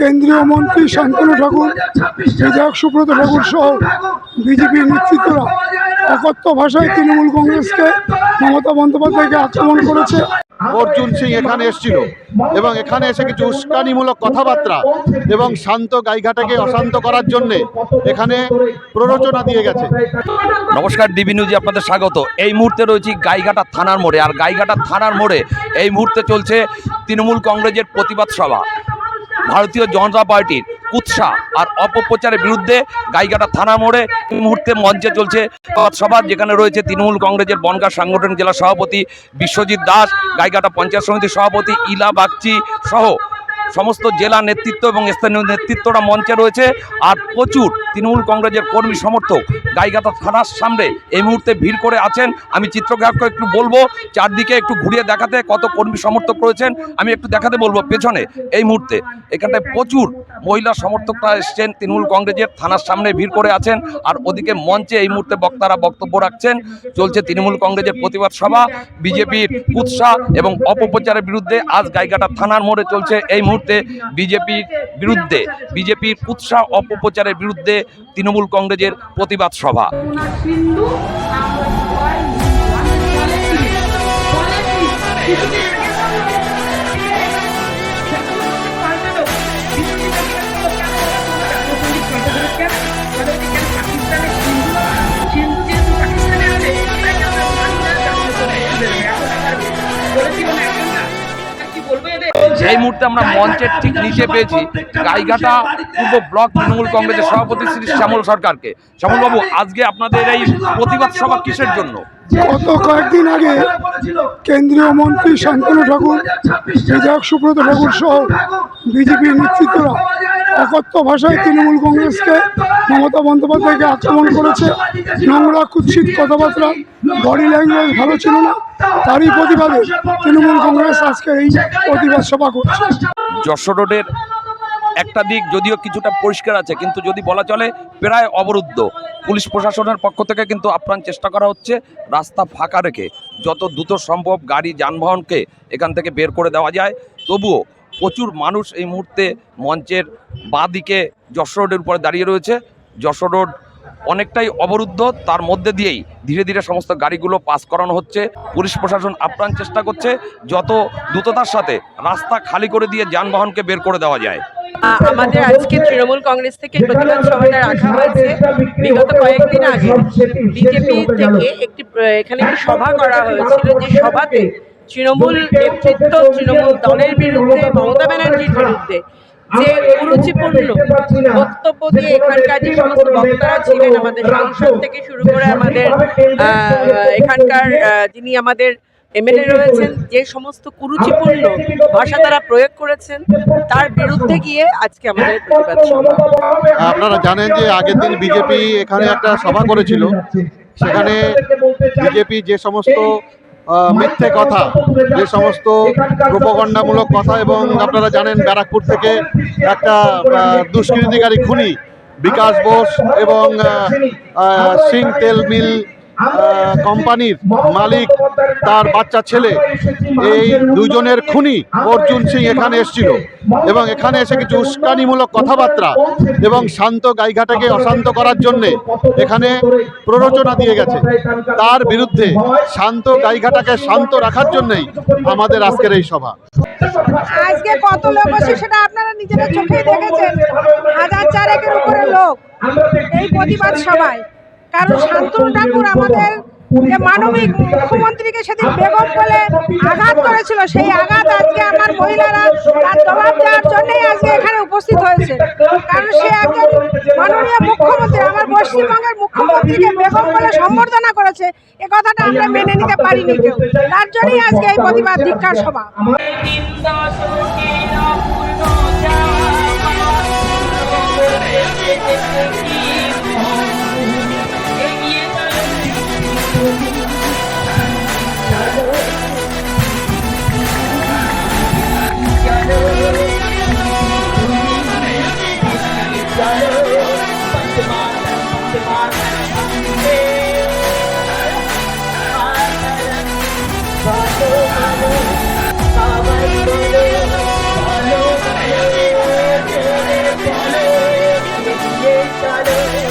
কেন্দ্রীয় মন্ত্রী শান্তনু ঠাকুর, বিধায়ক সুব্রত ঠাকুর সহ বিজেপির নেতৃত্বরা অকথ্য ভাষায় তৃণমূল কংগ্রেসকে মমতা বন্দ্যোপাধ্যায়কে আক্রমণ করেছে। অর্জুন সিং এখানে এসেছিল এবং এখানে এসে কিছু উস্কানিমূলক কথাবার্তা এবং শান্ত গাইঘাটাকে অশান্ত করার জন্য এখানে প্ররোচনা দিয়ে গেছে। নমস্কার ডিবি নিউজে আপনাদের স্বাগত। এই মুহূর্তে রয়েছি গাইঘাটা থানার মোড়ে। আর গাইঘাটা থানার মোড়ে এই মুহূর্তে চলছে তৃণমূল কংগ্রেসের প্রতিবাদ সভা। ভারতীয় জনতা পার্টির কুৎসা আর অপপ্রচারের বিরুদ্ধে গাইঘাটা থানা মোড়ে এই মুহূর্তে মঞ্চে চলছে সভা, যেখানে রয়েছে তৃণমূল কংগ্রেসের বনগা সাংগঠনিক জেলা সভাপতি বিশ্বজিৎ দাস, গাইঘাটা পঞ্চায়েত সমিতির সভাপতি ইলা বাগচি সহ সমস্ত জেলা নেতৃত্ব এবং স্থানীয় নেতৃত্বরা মঞ্চে রয়েছে। আর প্রচুর তৃণমূল কংগ্রেসের কর্মী সমর্থক গাইঘাটা থানার সামনে এই মুহূর্তে ভিড় করে আছেন। আমি চিত্রগ্রাহককে একটু বলব, চারদিকে একটু ঘুরিয়ে দেখাতে কত কর্মী সমর্থক রয়েছেন। আমি একটু দেখাতে বলব পেছনে, এই মুহূর্তে এখানটায় প্রচুর মহিলা সমর্থকরা এসছেন। তৃণমূল কংগ্রেসের থানার সামনে ভিড় করে আছেন আর ওদিকে মঞ্চে এই মুহূর্তে বক্তারা বক্তব্য রাখছেন। চলছে তৃণমূল কংগ্রেসের প্রতিবাদ সভা, বিজেপির উৎসাহ এবং অপপ্রচারের বিরুদ্ধে আজ গাইঘাটা থানার মোড়ে চলছে এই মুহূর্তে। বিজেপির বিরুদ্ধে বিজেপির কুৎসা অপপ্রচারের বিরুদ্ধে তৃণমূল কংগ্রেসের প্রতিবাদ সভা। এই মুহূর্তে আমরা মঞ্চের ঠিক নিচে পেয়েছি গাইঘাটা পূর্ব ব্লক তৃণমূল কংগ্রেসের সভাপতি শ্রী শ্যামল সরকারকে। শ্যামলবাবু আজকে আপনাদের এই প্রতিবাদ সভা কিসের জন্য? গত কয়েকদিন আগে কেন্দ্রীয় মন্ত্রী শান্তনু ঠাকুর বিধায়ক সুব্রত ঠাকুর সহ বিজেপির নেতৃত্বরা অকথ্য ভাষায় তৃণমূল কংগ্রেসকে মমতা বন্দ্যোপাধ্যায়কে আক্রমণ করেছে। নোংরা, কুৎসিত কথাবার্তা বডি ল্যাঙ্গুয়েজ ভালো ছিল না। তারই প্রতিবাদে তৃণমূল কংগ্রেস আজকে এই প্রতিবাদ সভা করছে। যশোর রোডের একটা দিক যদিও কিছুটা পরিষ্কার আছে, কিন্তু যদি বলা চলে প্রায় অবরুদ্ধ। পুলিশ প্রশাসনের পক্ষ থেকে কিন্তু আপ্রাণ চেষ্টা করা হচ্ছে রাস্তা ফাঁকা রেখে। যত দ্রুত সম্ভব গাড়ি যানবাহনকে এখান থেকে বের করে দেওয়া যায়। তবুও প্রচুর মানুষ এই মুহূর্তে মঞ্চের বাঁ দিকে যশোর রোডের উপরে দাঁড়িয়ে রয়েছে। যশোর রোড অনেকটাই অবরুদ্ধ তার মধ্যে দিয়েই ধীরে ধীরে সমস্ত গাড়িগুলো পাস করানো হচ্ছে। পুলিশ প্রশাসন আপ্রাণ চেষ্টা করছে যত দ্রুততার সাথে রাস্তা খালি করে দিয়ে যানবাহনকে বের করে দেওয়া যায়। আমাদের আজকে তৃণমূল কংগ্রেস থেকে প্রতিবাদ সভাটা রাখা হয়েছে। বিগত কয়েকদিন আগে বিজেপি থেকে একটি এখানে একটি সভা করা হয়েছিল। যে সভাতে তৃণমূল নেতৃত্ব তৃণমূল দলের বিরুদ্ধে মমতা ব্যানার্জির বিরুদ্ধে যে কুরুচিপূর্ণ বক্তব্য দিয়ে এখানকার যে সমস্ত বক্তারা ছিলেন আমাদের সাংসদ থেকে শুরু করে আমাদের এখানকার যিনি আমাদের এমএলএ রয়েছেন যে সমস্ত কুরুচিপূর্ণ ভাষা তারা প্রয়োগ করেছেন তার বিরুদ্ধে গিয়ে আজকে আমাদের প্রতিবাদ আপনারা জানেন যে আগের দিন বিজেপি এখানে একটা সভা করেছিল সেখানে বিজেপি যে সমস্ত মিথ্যে কথা, যে সমস্ত প্রোপগণ্ডামূলক কথা এবং আপনারা জানেন ব্যারাকপুর থেকে একটা দুষ্কৃতিকারী খুনি বিকাশ বোস এবং সিং তেল মিল কোম্পানির মালিক তার বাচ্চা ছেলে, এই দুজনের খুনি অর্জুন সিং এখানে এসেছিল। এবং এখানে এসে কিছু উস্কানিমূলক কথাবার্তা এবং শান্ত গাইঘাটাকে অশান্ত করার জন্য এখানে প্ররোচনা দিয়ে গেছে। তার বিরুদ্ধে শান্ত গাইঘাটাকে শান্ত রাখার জন্যই আমাদের আজকের এই সভা। আজকে কত লোক আছে সেটা আপনারা নিজেরা চোখেই দেখেছেন। হাজার চারেকের উপরে লোক। এই প্রতিবাদ সভায়। কারণ শান্তনু ঠাকুর আমাদের যে মানবিক মুখ্যমন্ত্রীকে সেদিন বেগম বলে আঘাত করেছিল সেই আঘাত আজকে আমার মহিলারা তার জবাব দেওয়ার জন্যই আজকে এখানে উপস্থিত হয়েছে। কারণ সে একজন মাননীয় মুখ্যমন্ত্রী আমার পশ্চিমবঙ্গের মুখ্যমন্ত্রীকে বেগম বলে সম্বর্ধনা করেছে এ কথাটা আমরা মেনে নিতে পারিনি কেউ। তার জন্যই আজকে এই প্রতিবাদ ধিক্ষার সভা। দশকের অপূর্ণ each other.